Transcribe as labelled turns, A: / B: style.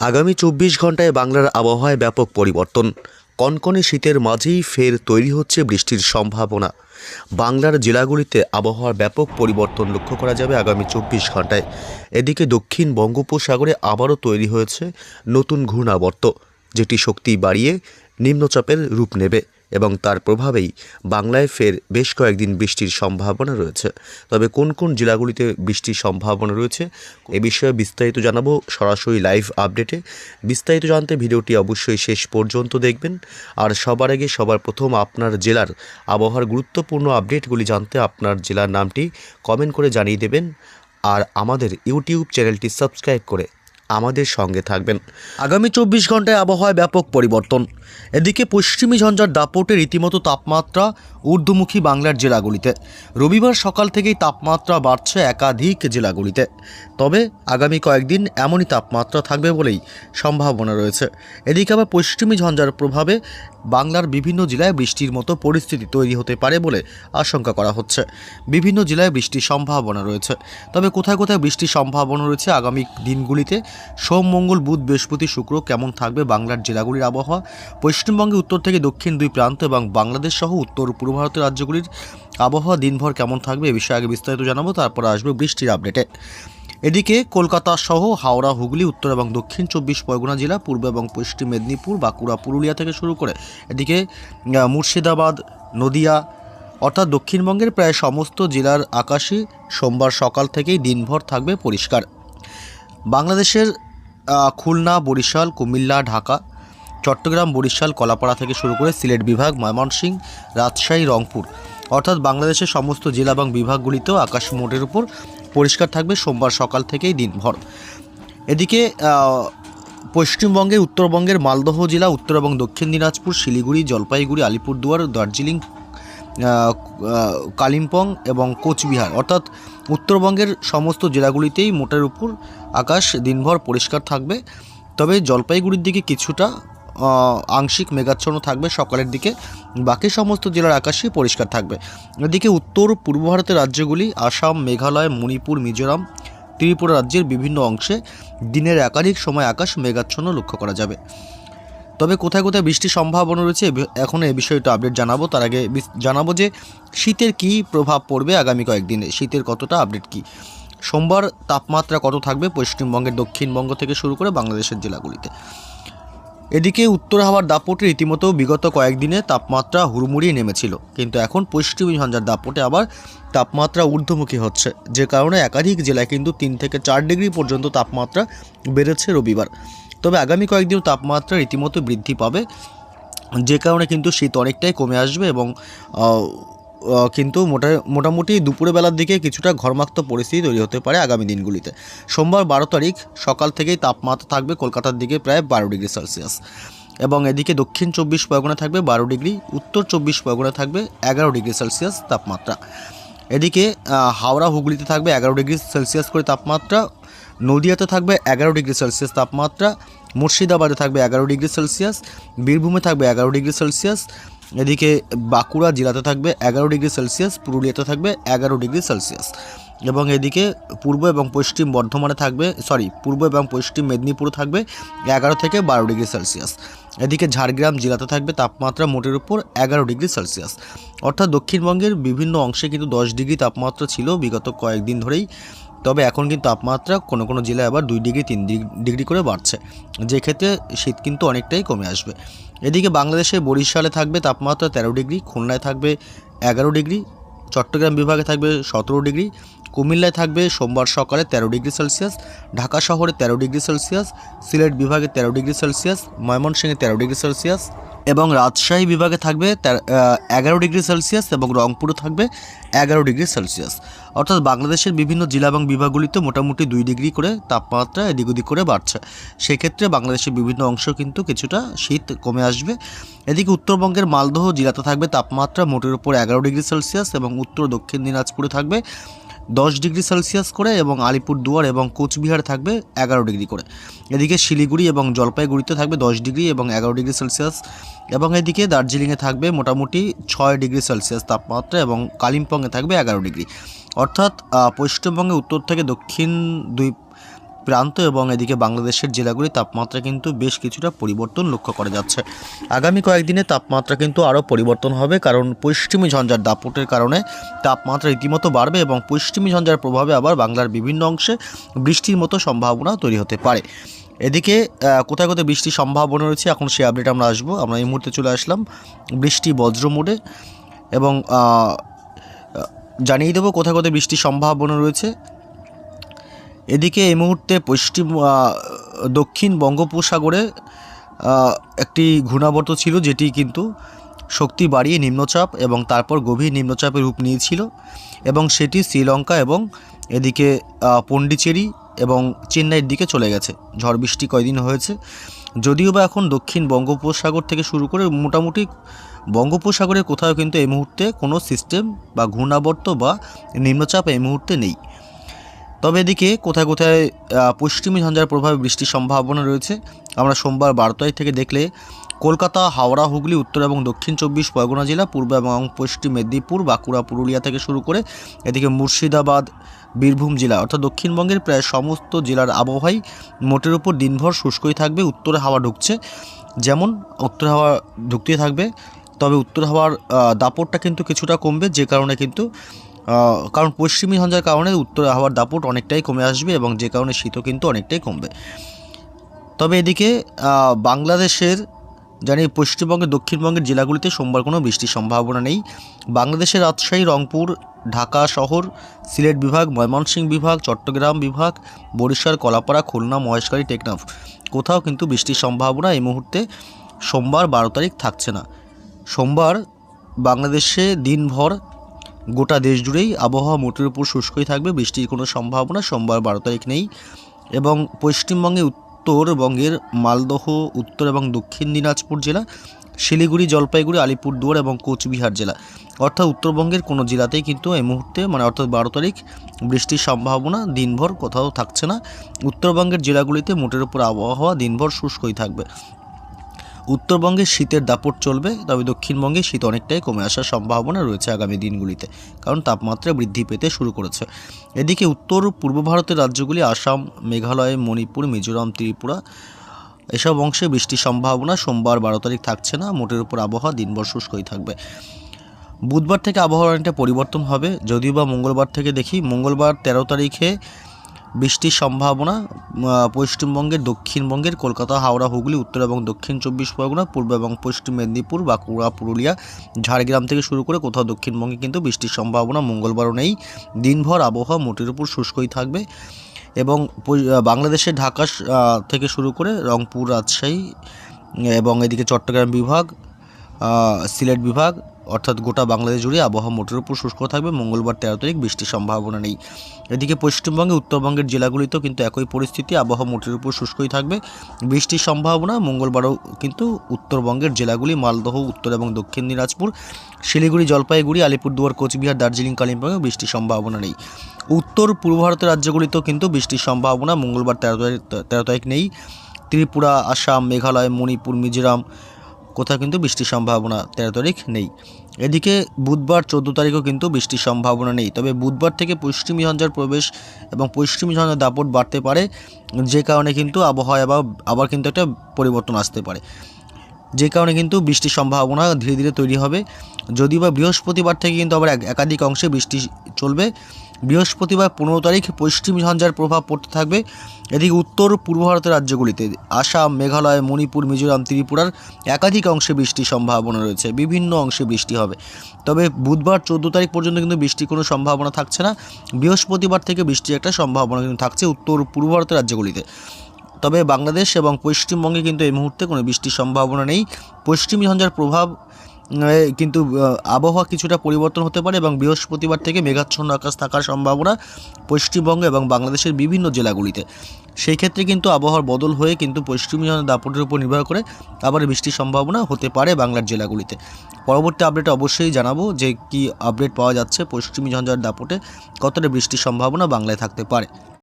A: আগামী চব্বিশ ঘন্টায় বাংলার আবহাওয়ায় ব্যাপক পরিবর্তন। কনকনে শীতের মাঝেই ফের তৈরি হচ্ছে বৃষ্টির সম্ভাবনা। বাংলার জেলাগুলিতে আবহাওয়ার ব্যাপক পরিবর্তন লক্ষ্য করা যাবে আগামী চব্বিশ ঘন্টায় এদিকে দক্ষিণ বঙ্গোপসাগরে আবারও তৈরি হয়েছে নতুন ঘূর্ণাবর্ত, যেটি শক্তি বাড়িয়ে নিম্নচাপের রূপ নেবে। এবং তার প্রভাবেই বাংলায় ফের বেশ কয়েকদিন বৃষ্টির সম্ভাবনা রয়েছে। তবে কোন কোন জেলাগুলিতে বৃষ্টির সম্ভাবনা রয়েছে, এ বিষয়ে বিস্তারিত জানাব সরাসরি লাইভ আপডেটে। বিস্তারিত জানতে ভিডিওটি অবশ্যই শেষ পর্যন্ত দেখবেন। আর সবার আগে সবার প্রথম আপনার জেলার আবহাওয়ার গুরুত্বপূর্ণ আপডেটগুলি জানতে আপনার জেলার নামটি কমেন্ট করে জানিয়ে দেবেন। আর আমাদের ইউটিউব চ্যানেলটি সাবস্ক্রাইব করে আমাদের সঙ্গে থাকবেন। আগামী চব্বিশ ঘন্টায় আবহাওয়ায় ব্যাপক পরিবর্তন। এদিকে পশ্চিমী ঝঞ্ঝার দাপটে রীতিমতো তাপমাত্রা ঊর্ধ্বমুখী বাংলার জেলাগুলিতে। রবিবার সকাল থেকেই তাপমাত্রা বাড়ছে একাধিক জেলাগুলিতে। তবে আগামী কয়েকদিন এমনই তাপমাত্রা থাকবে বলেই সম্ভাবনা রয়েছে। এদিকে আবার পশ্চিমী ঝঞ্ঝার প্রভাবে বাংলার বিভিন্ন জেলায় বৃষ্টির মতো পরিস্থিতি তৈরি হতে পারে বলে আশঙ্কা করা হচ্ছে। বিভিন্ন জেলায় বৃষ্টির সম্ভাবনা রয়েছে। তবে কোথায় কোথায় বৃষ্টির সম্ভাবনা রয়েছে আগামী দিনগুলিতে? সোম, মঙ্গল, বুধ, বৃহস্পতি, শুক্র কেমন থাকবে বাংলার জেলাগুলির আবহাওয়া? পশ্চিমবঙ্গে উত্তর থেকে দক্ষিণ দুই প্রান্ত এবং বাংলাদেশ সহ উত্তর ভারতের রাজ্যগুলির আবহাওয়া দিনভর কেমন থাকবে এ বিষয়ে আগে বিস্তারিত জানাব, তারপর আসবে বৃষ্টির আপডেটে। এদিকে কলকাতা সহ হাওড়া, হুগলি, উত্তর এবং দক্ষিণ চব্বিশ পরগনা জেলা, পূর্ব এবং পশ্চিম মেদিনীপুর, বাঁকুড়া, পুরুলিয়া থেকে শুরু করে এদিকে মুর্শিদাবাদ, নদিয়া অর্থাৎ দক্ষিণবঙ্গের প্রায় সমস্ত জেলার আকাশে সোমবার সকাল থেকেই দিনভর থাকবে পরিষ্কার। বাংলাদেশের খুলনা, বরিশাল, কুমিল্লা, ঢাকা চট্টগ্রাম, বরিশাল, কলাপাড়া থেকে শুরু করে সিলেট বিভাগ, ময়মনসিংহ, রাজশাহী, রংপুর। অর্থাৎ বাংলাদেশের সমস্ত জেলা এবং বিভাগগুলিতেও আকাশ মোটের উপর পরিষ্কার থাকবে সোমবার সকাল থেকেই দিনভর। এদিকে পশ্চিমবঙ্গে, উত্তরবঙ্গের মালদহ জেলা, উত্তর এবং দক্ষিণ দিনাজপুর, শিলিগুড়ি, জলপাইগুড়ি, আলিপুরদুয়ার, দার্জিলিং কালিম্পং এবং কোচবিহার। অর্থাৎ উত্তরবঙ্গের সমস্ত জেলাগুলিতেই মোটের উপর আকাশ দিনভর পরিষ্কার থাকবে। তবে জলপাইগুড়ির দিকে কিছুটা আংশিক মেঘাচ্ছন্ন থাকবে সকালের দিকে। বাকি সমস্ত জেলার আকাশই পরিষ্কার থাকবে। এদিকে উত্তর, পূর্ব ভারতের রাজ্যগুলি আসাম, মেঘালয়, মণিপুর, মিজোরাম, ত্রিপুরা রাজ্যের বিভিন্ন অংশে দিনের একাধিক সময় আকাশ মেঘাচ্ছন্ন লক্ষ্য করা যাবে। তবে কোথায় কোথায় বৃষ্টির সম্ভাবনা রয়েছে, এ এখন এই বিষয়টা আপডেট জানাব। তার আগে জানাব যে শীতের কী প্রভাব পড়বে আগামী কয়েকদিনে? শীতের কতটা আপডেট কী? সোমবার তাপমাত্রা কত থাকবে পশ্চিমবঙ্গের দক্ষিণবঙ্গ থেকে শুরু করে বাংলাদেশের জেলাগুলিতে? এদিকে উত্তর হাওয়ার দাপটে রীতিমতো বিগত কয়েকদিনে তাপমাত্রা হুড়মুড়িয়ে নেমেছিল। কিন্তু এখন পশ্চিমী ঝঞ্ঝার দাপটে আবার তাপমাত্রা ঊর্ধ্বমুখী হচ্ছে। যে কারণে একাধিক জেলায় কিন্তু তিন থেকে চার ডিগ্রি পর্যন্ত তাপমাত্রা বেড়েছে রবিবার। তবে আগামী কয়েকদিন তাপমাত্রা রীতিমতো বৃদ্ধি পাবে। যে কারণে কিন্তু শীত অনেকটাই কমে আসবে এবং কিন্তু মোটা মোটামুটি দুপুরের বেলার দিকে কিছুটা ঘরমাক্ত পরিস্থিতি তৈরি হতে পারে আগামী দিনগুলিতে। সোমবার বারো তারিখ সকাল থেকেই তাপমাত্রা থাকবে কলকাতার দিকে প্রায় বারো ডিগ্রি সেলসিয়াস। এবং এদিকে দক্ষিণ চব্বিশ পরগনা থাকবে বারো ডিগ্রি, উত্তর চব্বিশ পরগনা থাকবে এগারো ডিগ্রি সেলসিয়াস তাপমাত্রা। এদিকে হাওড়া, হুগলিতে থাকবে এগারো ডিগ্রি সেলসিয়াস করে তাপমাত্রা। নদিয়াতে থাকবে এগারো ডিগ্রি সেলসিয়াস তাপমাত্রা। মুর্শিদাবাদে থাকবে এগারো ডিগ্রি সেলসিয়াস। বীরভূমে থাকবে এগারো ডিগ্রি সেলসিয়াস। এদিকে বাঁকুড়া জেলাতে থাকবে এগারো ডিগ্রি সেলসিয়াস, পুরুলিয়াতে থাকবে এগারো ডিগ্রি সেলসিয়াস। এবং এদিকে পূর্ব এবং পশ্চিম বর্ধমানে থাকবে সরি পূর্ব এবং পশ্চিম মেদিনীপুরে থাকবে এগারো থেকে বারো ডিগ্রি সেলসিয়াস। এদিকে ঝাড়গ্রাম জেলাতে থাকবে তাপমাত্রা মোটের উপর এগারো ডিগ্রি সেলসিয়াস। অর্থাৎ দক্ষিণবঙ্গের বিভিন্ন অংশে কিন্তু দশ ডিগ্রি তাপমাত্রা ছিল বিগত কয়েকদিন ধরেই। তবে এখন কিন্তু তাপমাত্রা কোনো কোনো জেলায় আবার দুই ডিগ্রি, তিন ডিগ- ডিগ্রি করে বাড়ছে। যেক্ষেত্রে শীত কিন্তু অনেকটাই কমে আসবে। এদিকে বাংলাদেশে বরিশালে থাকবে তাপমাত্রা তেরো ডিগ্রি, খুলনায় থাকবে এগারো ডিগ্রি, চট্টগ্রাম বিভাগে থাকবে সতেরো ডিগ্রি কুমিল্লায় থাকবে সোমবার সকালে তেরো ডিগ্রি সেলসিয়াস, ঢাকা শহরে তেরো ডিগ্রি সেলসিয়াস, সিলেট বিভাগে তেরো ডিগ্রি সেলসিয়াস, ময়মনসিংহে তেরো ডিগ্রি সেলসিয়াস এবং রাজশাহী বিভাগে থাকবে এগারো ডিগ্রি সেলসিয়াস এবং রংপুরে থাকবে এগারো ডিগ্রি সেলসিয়াস। অর্থাৎ বাংলাদেশের বিভিন্ন জেলা এবং বিভাগগুলিতে মোটামুটি দুই ডিগ্রি করে তাপমাত্রা এদিক ওদিক করে বাড়ছে। সেক্ষেত্রে বাংলাদেশের বিভিন্ন অংশ কিন্তু কিছুটা শীত কমে আসবে। এদিকে উত্তরবঙ্গের মালদহ জেলাতে থাকবে তাপমাত্রা মোটের উপর এগারো ডিগ্রি সেলসিয়াস এবং উত্তর দক্ষিণ দিনাজপুরে থাকবে দশ ডিগ্রি সেলসিয়াস করে এবং আলিপুরদুয়ার এবং কোচবিহার থাকবে এগারো ডিগ্রি করে। এদিকে শিলিগুড়ি এবং জলপাইগুড়িতে থাকবে দশ ডিগ্রি এবং এগারো ডিগ্রি সেলসিয়াস এবং এদিকে দার্জিলিংয়ে থাকবে মোটামুটি ছয় ডিগ্রি সেলসিয়াস তাপমাত্রা এবং কালিম্পংয়ে থাকবে এগারো ডিগ্রি। অর্থাৎ পশ্চিমবঙ্গে উত্তর থেকে দক্ষিণ দুই প্রান্ত এবং এদিকে বাংলাদেশের জেলাগুলির তাপমাত্রা কিন্তু বেশ কিছুটা পরিবর্তন লক্ষ্য করা যাচ্ছে। আগামী কয়েকদিনে তাপমাত্রা কিন্তু আরও পরিবর্তন হবে কারণ পশ্চিমী ঝঞ্ঝার দাপটের কারণে তাপমাত্রা রীতিমতো বাড়বে এবং পশ্চিমী ঝঞ্ঝার প্রভাবে আবার বাংলার বিভিন্ন অংশে বৃষ্টির মতো সম্ভাবনা তৈরি হতে পারে। এদিকে কোথায় কোথায় বৃষ্টির সম্ভাবনা রয়েছে এখন সেই আপডেট আমরা আসব। আমরা এই মুহূর্তে চলে আসলাম বৃষ্টি বজ্র মোডে এবং জানিয়ে দেবো কোথায় কোথায় বৃষ্টির সম্ভাবনা রয়েছে। এদিকে এই মুহূর্তে পশ্চিম দক্ষিণ বঙ্গোপসাগরে একটি ঘূর্ণাবর্ত ছিল যেটি কিন্তু শক্তি বাড়িয়ে নিম্নচাপ এবং তারপর গভীর নিম্নচাপের রূপ নিয়েছিল এবং সেটি শ্রীলঙ্কা এবং এদিকে পণ্ডিচেরি এবং চেন্নাইয়ের দিকে চলে গেছে। ঝড় বৃষ্টি কয়দিন হয়েছে? যদিও বা এখন দক্ষিণ বঙ্গোপসাগর থেকে শুরু করে মোটামুটি বঙ্গোপসাগরের কোথাও কিন্তু এই মুহূর্তে কোনো সিস্টেম বা ঘূর্ণাবর্ত বা নিম্নচাপ এই মুহূর্তে নেই। তবে এদিকে কোথায় কোথায় পশ্চিমী ঝঞ্ঝার প্রভাবে বৃষ্টির সম্ভাবনা রয়েছে, আমরা সোমবার বারো তারিখ থেকে দেখলে কলকাতা, হাওড়া, হুগলি, উত্তর এবং দক্ষিণ চব্বিশ, পরগনা জেলা, পূর্ব এবং পশ্চিম মেদিনীপুর, বাঁকুড়া, পুরুলিয়া থেকে শুরু করে এদিকে মুর্শিদাবাদ, বীরভূম জেলা, অর্থাৎ দক্ষিণবঙ্গের প্রায় সমস্ত জেলার আবহাওয়াই মোটের উপর দিনভর শুষ্কই থাকবে, উত্তরে হাওয়া ঢুকছে। যেমন উত্তর হাওয়া ঢুকতেই থাকবে, তবে উত্তর হাওয়ার দাপটটা কিন্তু কিছুটা কমবে, যে কারণে কিন্তু কারণ পশ্চিমী ঝঞ্ঝার কারণে উত্তর হাওয়ার দাপট অনেকটাই কমে আসবে এবং যে কারণে শীতও কিন্তু অনেকটাই কমবে। তবে এদিকে বাংলাদেশের, জানি পশ্চিমবঙ্গের, দক্ষিণবঙ্গের জেলাগুলিতে সোমবার কোনো বৃষ্টির সম্ভাবনা নেই। বাংলাদেশের রাজশাহী, রংপুর, ঢাকা শহর, সিলেট বিভাগ, ময়মনসিংহ বিভাগ, চট্টগ্রাম বিভাগ, বরিশাল, কলাপাড়া, খুলনা মহেশকারী টেকনাফ। কোথাও কিন্তু বৃষ্টির সম্ভাবনা এই মুহূর্তে সোমবার বারো তারিখ থাকছে না। সোমবার বাংলাদেশে দিনভর গোটা দেশ জুড়েই আবহাওয়া মোটের উপর শুষ্কই থাকবে, বৃষ্টির কোনো সম্ভাবনা সোমবার বারো তারিখ নেই এবং পশ্চিমবঙ্গে উত্তরবঙ্গের মালদহ, উত্তর এবং দক্ষিণ দিনাজপুর জেলা, শিলিগুড়ি, জলপাইগুড়ি, আলিপুরদুয়ার এবং কোচবিহার জেলা। অর্থাৎ উত্তরবঙ্গের কোনো জেলাতেই কিন্তু এই মুহূর্তে মানে অর্থাৎ বারো তারিখ, বৃষ্টির সম্ভাবনা দিনভর কোথাও থাকছে না। উত্তরবঙ্গের জেলাগুলিতে মোটের উপর আবহাওয়া দিনভর শুষ্কই থাকবে। উত্তরবঙ্গে শীতের দাপট চলবে, তবে দক্ষিণবঙ্গে শীত অনেকটাই কমে আসার সম্ভাবনা রয়েছে আগামী দিনগুলিতে, কারণ তাপমাত্রা বৃদ্ধি পেতে শুরু করেছে। এদিকে উত্তর পূর্ব ভারতের রাজ্যগুলি আসাম, মেঘালয়, মণিপুর, মিজোরাম, ত্রিপুরা, এসব অংশে বৃষ্টির সম্ভাবনা সোমবার বারো তারিখ থাকছে না, মোটের উপর আবহাওয়া দিনভর শুষ্কই থাকবে। বুধবার থেকে আবহাওয়া অনেকটা পরিবর্তন হবে, যদিও বা মঙ্গলবার থেকে দেখি মঙ্গলবার তেরো তারিখে বৃষ্টির সম্ভাবনা পশ্চিমবঙ্গের, দক্ষিণবঙ্গের, কলকাতা, হাওড়া, হুগলি, উত্তর এবং দক্ষিণ চব্বিশ পরগনা, পূর্ব এবং পশ্চিম মেদিনীপুর, বাঁকুড়া, পুরুলিয়া, ঝাড়গ্রাম থেকে শুরু করে কোথাও দক্ষিণবঙ্গে কিন্তু বৃষ্টির সম্ভাবনা মঙ্গলবারও নেই। দিনভর আবহাওয়া মোটের উপর শুষ্কই থাকবে এবং বাংলাদেশের ঢাকা থেকে শুরু করে রংপুর, রাজশাহী এবং এদিকে চট্টগ্রাম বিভাগ সিলেট বিভাগ, অর্থাৎ গোটা বাংলাদেশ জুড়ে আবহাওয়া মোটের উপর শুষ্ক থাকবে। মঙ্গলবার তেরো তারিখ বৃষ্টির সম্ভাবনা নেই। এদিকে পশ্চিমবঙ্গে, উত্তরবঙ্গের জেলাগুলিতেও কিন্তু একই পরিস্থিতি, আবহাওয়া মোটের উপর শুষ্কই থাকবে। বৃষ্টির সম্ভাবনা, মঙ্গলবারও কিন্তু উত্তরবঙ্গের জেলাগুলি, মালদহ, উত্তর এবং দক্ষিণ দিনাজপুর, শিলিগুড়ি, জলপাইগুড়ি, আলিপুরদুয়ার, কোচবিহার, দার্জিলিং কালিম্পংয়ে বৃষ্টির সম্ভাবনা নেই। উত্তর পূর্ব ভারতের রাজ্যগুলিতেও কিন্তু বৃষ্টির সম্ভাবনা, মঙ্গলবার তেরো তারিখ তেরো তারিখ নেই। ত্রিপুরা, আসাম, মেঘালয়, মণিপুর, মিজোরাম কোথাও কিন্তু বৃষ্টির সম্ভাবনা তেরো তারিখ নেই। এদিকে বুধবার চোদ্দ তারিখও কিন্তু বৃষ্টির সম্ভাবনা নেই। তবে বুধবার থেকে পশ্চিমী ঝঞ্ঝার প্রবেশ এবং পশ্চিমী ঝঞ্ঝার দাপট বাড়তে পারে, যে কারণে কিন্তু আবহাওয়া আবার আবার কিন্তু একটা পরিবর্তন আসতে পারে। যে কারণে কিন্তু বৃষ্টির সম্ভাবনা ধীরে ধীরে তৈরি হবে। যদিও বা বৃহস্পতিবার থেকে কিন্তু আবার এক- একাধিক অংশে বৃষ্টি চলবে। বৃহস্পতিবার পনেরো তারিখ পশ্চিম ঝঞ্ঝার প্রভাব পড়তে থাকবে। এদিকে উত্তর পূর্ব ভারতের রাজ্যগুলিতে আসাম, মেঘালয়, মণিপুর, মিজোরাম, ত্রিপুরার একাধিক অংশে বৃষ্টির সম্ভাবনা রয়েছে। বিভিন্ন অংশে বৃষ্টি হবে। তবে বুধবার চোদ্দ তারিখ পর্যন্ত কিন্তু বৃষ্টির কোনো সম্ভাবনা থাকছে না। বৃহস্পতিবার থেকে বৃষ্টির একটা সম্ভাবনা কিন্তু থাকছে উত্তর পূর্ব ভারতের রাজ্যগুলিতে। তবে বাংলাদেশ এবং পশ্চিমবঙ্গে কিন্তু এই মুহূর্তে কোনো বৃষ্টির সম্ভাবনা নেই। পশ্চিম ঝঞ্ঝার প্রভাব কিন্তু আবহাওয়া কিছুটা পরিবর্তন হতে পারে এবং বৃহস্পতিবার থেকে মেঘাচ্ছন্ন আকাশ থাকার সম্ভাবনা পশ্চিমবঙ্গ এবং বাংলাদেশের বিভিন্ন জেলাগুলিতে। সেই ক্ষেত্রে কিন্তু আবহাওয়ার বদল হয়ে কিন্তু পশ্চিমী ঝঞ্ঝার দাপটের উপর নির্ভর করে আবার বৃষ্টির সম্ভাবনা হতে পারে বাংলার জেলাগুলিতে। পরবর্তী আপডেট অবশ্যই জানাব যে কি আপডেট পাওয়া যাচ্ছে পশ্চিমী ঝঞ্ঝার দাপটে, কতটা বৃষ্টির সম্ভাবনা বাংলায় থাকতে পারে।